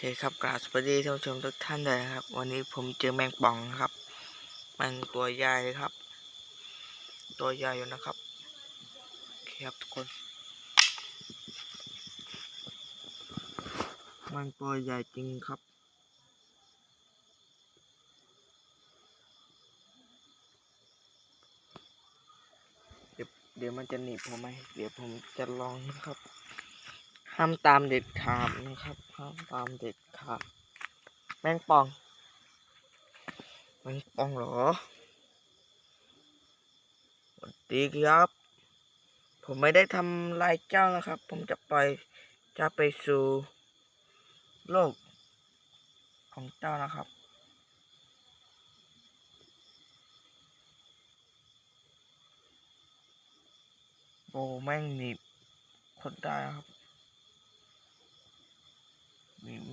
คครับกราบสวัสดีท่านผู้ชมทุกท่านเลยครับ วันนี้ผมเจอแมงป่องครับ มันตัวใหญ่ครับ ตัวใหญ่อยู่นะครับโอเคครับทุกคน มันตัวใหญ่จริงครับเดี๋ยวเดี๋ยวมันจะหนีบผมไหมเดี๋ยวผมจะลองนะครับ ห้ามตามเด็ดขาดนะครับ ห้ามตามเด็ดขาดแมงป่องแมงป่องเหรอสวัสดีครับ ผมไม่ได้ทำลายเจ้านะครับ ผมจะปล่อยจะไปสู่โลกของเจ้านะครับโอ้แม่งหนีบคนได้ครับ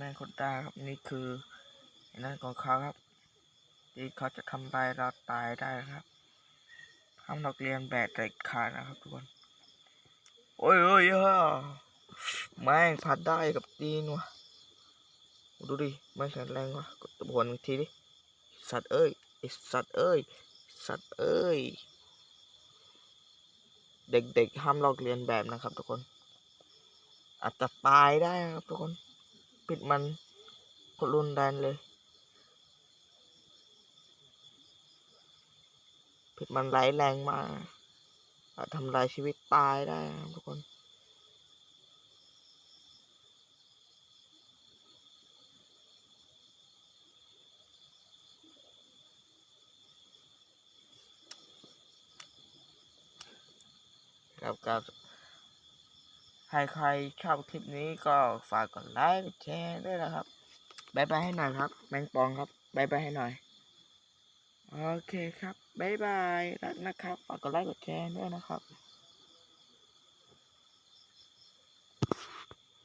แม่คนได้ครับนี่คือนั่นของเขาครับที่เขาจะทำลายเราตายได้ครับห้ามเราเรียนแบบเด็ดขาดนะครับทุกคนโอ้ยโอ้ยฮ้อแม่งพัดได้กับตีนวะดูดิแม่งแข็งแรงวะกดตัวบนงทีดิสัตว์เอ้ยสัตว์เอ้ยสัตว์เอ้ยเด็กๆห้ามลอกเรียนแบบนะครับทุกคน อาจจะตายได้นะครับทุกคน ปิดมันก็รุนแรงเลยผิดมันร้ายแรงมาทำลายชีวิตตายได้นะทุกคนครับก็ ใครๆชอบคลิปนี้ก็ฝากกดไลค์กดแชร์ด้วยนะครับบายบายให้หน่อยครับ แมงปองครับบายบายให้หน่อย โอเคครับบายบายรักนะครับ ฝากกดไลค์กดแชร์ด้วยนะครับ